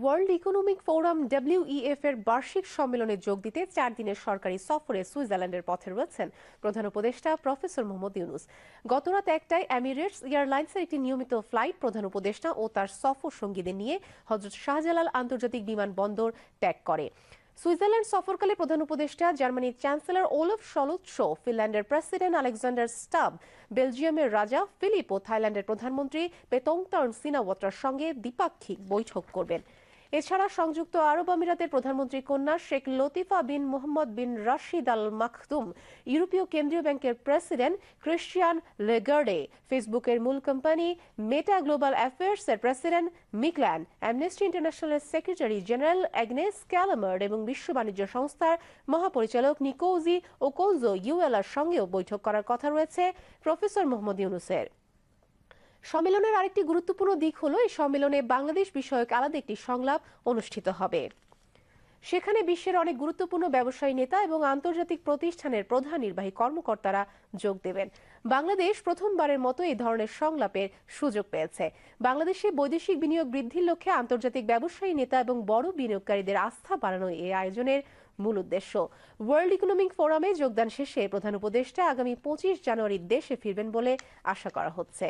World economic forum WEF এর বার্ষিক সম্মেলনে যোগ দিতে চার দিনের সরকারি সফরে সুইজারল্যান্ডের পথে রয়েছেন প্রধান উপদেষ্টা প্রফেসর মোহাম্মদ ইউনুস। গতরাত একটায় এমিরেটস এয়ারলাইন্সের একটি নিয়মিত ফ্লাইট প্রধান উপদেষ্টা ও তার সফর সঙ্গীদের নিয়ে হজরত শাহজালাল আন্তর্জাতিক বিমানবন্দর ত্যাগ করে। সুইজারল্যান্ড সফরকালে প্রধান উপদেষ্টা, জার্মানির চ্যান্সেলর ওলফ শো ফিনল্যান্ডের প্রেসিডেন্ট আলেকজান্ডার স্টাব, বেলজিয়ামের রাজা ফিলিপ ও থাইল্যান্ডের প্রধানমন্ত্রী পেতংতার্ন সিনাওয়াত্রার সঙ্গে দ্বিপাক্ষিক বৈঠক করবেন। এছাড়া সংযুক্ত আরব আমিরাতের প্রধানমন্ত্রী কন্যা শেখ লতিফা বিন মোহাম্মদ বিন রাশিদ আল মাখতুম ইউরোপীয় কেন্দ্রীয় ব্যাংকের প্রেসিডেন্ট ক্রিশ্চিয়ান লেগার্ডে, ফেসবুকের মূল কোম্পানি মেটা গ্লোবাল অ্যাফেয়ার্স এর প্রেসিডেন্ট মিকল্যান অ্যামনেস্টি ইন্টারন্যাশনালের সেক্রেটারি জেনারেল অ্যাগনেস ক্যালামার্ড এবং বিশ্ব বাণিজ্য সংস্থার মহাপরিচালক নিকোজি ও কোলজো ইউএলআর সঙ্গেও বৈঠক করার কথা রয়েছে প্রফেসর মোহাম্মদ ইউনুসের। সম্মেলনের আরেকটি গুরুত্বপূর্ণ দিক হলো, এই সম্মেলনে বাংলাদেশ বিষয়ক আলাদা একটি সংলাপ অনুষ্ঠিত হবে। সেখানে বিশ্বের অনেক গুরুত্বপূর্ণ ব্যবসায়ী নেতা এবং আন্তর্জাতিক প্রতিষ্ঠানের প্রধান নির্বাহী কর্মকর্তারা যোগ দেবেন। বাংলাদেশ প্রথমবারের মতো এই ধরনের সংলাপের সুযোগ পেয়েছে। বাংলাদেশে বৈদেশিক বিনিয়োগ বৃদ্ধির লক্ষ্যে আন্তর্জাতিক ব্যবসায়ী নেতা এবং বড় বিনিয়োগকারীদের আস্থা বাড়ানো এই আয়োজনের মূল উদ্দেশ্য। ওয়ার্ল্ড ইকোনমিক ফোরামে যোগদান শেষে প্রধান উপদেষ্টা আগামী পঁচিশ জানুয়ারি দেশে ফিরবেন বলে আশা করা হচ্ছে।